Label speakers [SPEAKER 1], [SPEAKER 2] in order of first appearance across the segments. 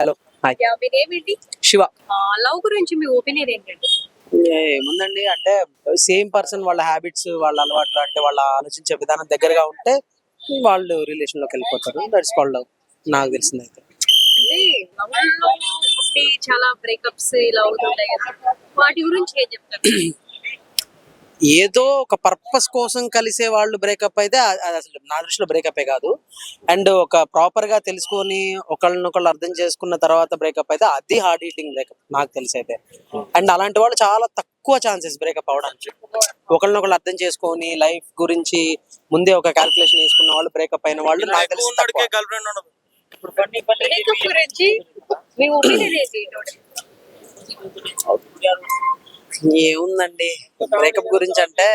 [SPEAKER 1] Hello hi.
[SPEAKER 2] Yeah, మీ name ఏంటి
[SPEAKER 1] Shiva
[SPEAKER 2] love గురించి మీ ఒపీనియన్ ఏంటండి?
[SPEAKER 1] ఏముందండి అంటే సేమ్ పర్సన్ వాళ్ళ హ్యాబిట్స్ వాళ్ళ అలవాట్లు అంటే వాళ్ళ ఆలోచించే విధానం దగ్గరగా ఉంటే వాళ్ళు రిలేషన్లోకి వెళ్ళిపోతారు దట్స్ కాల్డ్ లవ్ నాకు తెలిసింది అయితే.
[SPEAKER 2] అంటే లవ్లో ఉండి చాలా బ్రేకప్స్ ఇలా అవుతుంటాయి కదా. వాటి గురించి ఏం చెప్తారు?
[SPEAKER 1] ఏదో ఒక పర్పస్ కోసం కలిసే వాళ్ళు బ్రేకప్ అయితే అది అసలు నా దృష్టిలో బ్రేకప్ కాదు. అండ్ ఒక ప్రాపర్గా తెలుసుకొని ఒకళ్ళనొకళ్ళు అర్థం చేసుకున్న తర్వాత బ్రేకప్ అయితే అది హార్డ్ హీటింగ్ బ్రేకప్ నాకు తెలిసి అయితే. అండ్ అలాంటి వాళ్ళు చాలా తక్కువ ఛాన్సెస్ బ్రేకప్ అవడానికి ఒకళ్ళనొకళ్ళు అర్థం చేసుకొని లైఫ్ గురించి ముందే ఒక క్యాల్కులేషన్ వేసుకున్న వాళ్ళు బ్రేకప్ అయిన వాళ్ళు నాకు తెలిసి ఏముందండి? బ్రేకప్ గురించి అంటే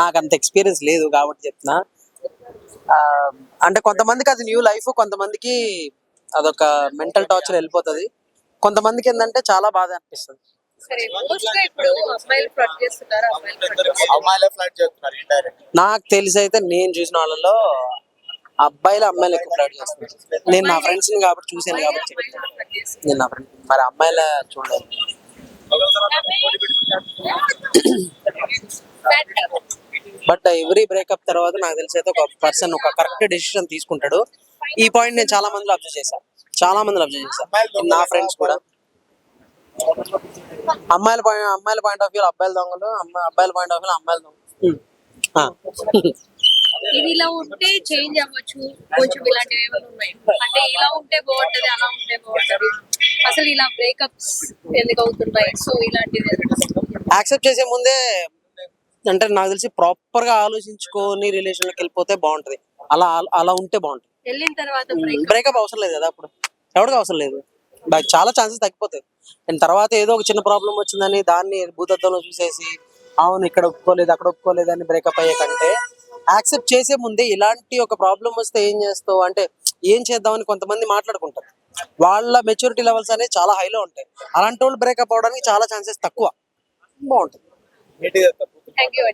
[SPEAKER 1] నాకు అంత ఎక్స్పీరియన్స్ లేదు కాబట్టి చెప్తున్నా. అంటే కొంతమందికి అది న్యూ లైఫ్ కొంతమందికి అదొక మెంటల్ టార్చర్ వెళ్ళిపోతుంది. కొంతమందికి ఏంటంటే చాలా బాధ అనిపిస్తుంది.
[SPEAKER 3] ఫ్లాట్
[SPEAKER 1] నాకు తెలిసి అయితే నేను చూసిన వాళ్ళలో అబ్బాయిలు అమ్మాయిలు ఎక్కువ ఫ్లడ్ చేస్తున్నారు. నేను నా ఫ్రెండ్స్ కాబట్టి చూసాను కాబట్టి చెప్తున్నా. నేను నా ఫ్రెండ్ మరి అమ్మాయిల చూడలేదు. బట్ ఎవ్రీ బ్రేకప్ తర్వాత నాకు తెలిసి అయితే ఒక పర్సన్ ఒక కరెక్ట్ డెసిషన్ తీసుకుంటాడు. ఈ పాయింట్ నేను చాలా మందిలో అబ్జర్వ్ చేశాను చాలా మందిలో అబ్జర్వ్ చేశాను నా ఫ్రెండ్స్ కూడా. అమ్మాయిల పాయింట్ అమ్మాయిల పాయింట్ ఆఫ్ వ్యూ అబ్బాయిల దొంగలు అమ్మాయి అబ్బాయిల పాయింట్ ఆఫ్ వ్యూ అమ్మాయిల దొంగలు. Hmm.
[SPEAKER 2] ఇది ఇలా ఉంటే చేంజ్ అవ్వచ్చు. కొంచెం ఇలాంటివి ఏమైనా ఉన్నాయి? అంటే ఇలా ఉంటే బాగుంటది అలా ఉంటే బాగుంటది. అసలు ఇలా బ్రేకప్స్ ఎందుకు అవుతున్నాయి? సో ఇలాంటివి
[SPEAKER 1] యాక్సెప్ట్ చేసే ముందే అంటే నాకు తెలిసి ప్రాపర్గా ఆలోచించుకొని రిలేషన్లోకి వెళ్ళిపోతే బాగుంటది. అలా అలా ఉంటే బాగుంటది.
[SPEAKER 2] వెళ్ళిన తర్వాత బ్రేకప్
[SPEAKER 1] అవసరం లేదు కదా అప్పుడు. ఎవరికి అవసరం లేదు. నాకు చాలా ఛాన్సెస్ తగ్గిపోతాయి. అండ్ తర్వాత ఏదో ఒక చిన్న ప్రాబ్లం వచ్చిందని దాన్ని భూతత్వంలో చూసేసి అవును ఇక్కడ ఒప్పుకోలేదు అక్కడ ఒప్పుకోలేదు అని బ్రేకప్ అయ్యే కంటే యాక్సెప్ట్ చేసే ముందే ఇలాంటి ఒక ప్రాబ్లం వస్తే ఏం చేస్తావు? అంటే ఏం చేద్దామని కొంతమంది మాట్లాడుకుంటారు. వాళ్ళ మెచ్యూరిటీ లెవెల్స్ అనేవి చాలా హైలో ఉంటాయి. అలాంటి వాళ్ళు బ్రేకప్ అవడానికి చాలా ఛాన్సెస్ తక్కువ. బాగుంటుంది.
[SPEAKER 2] Thank you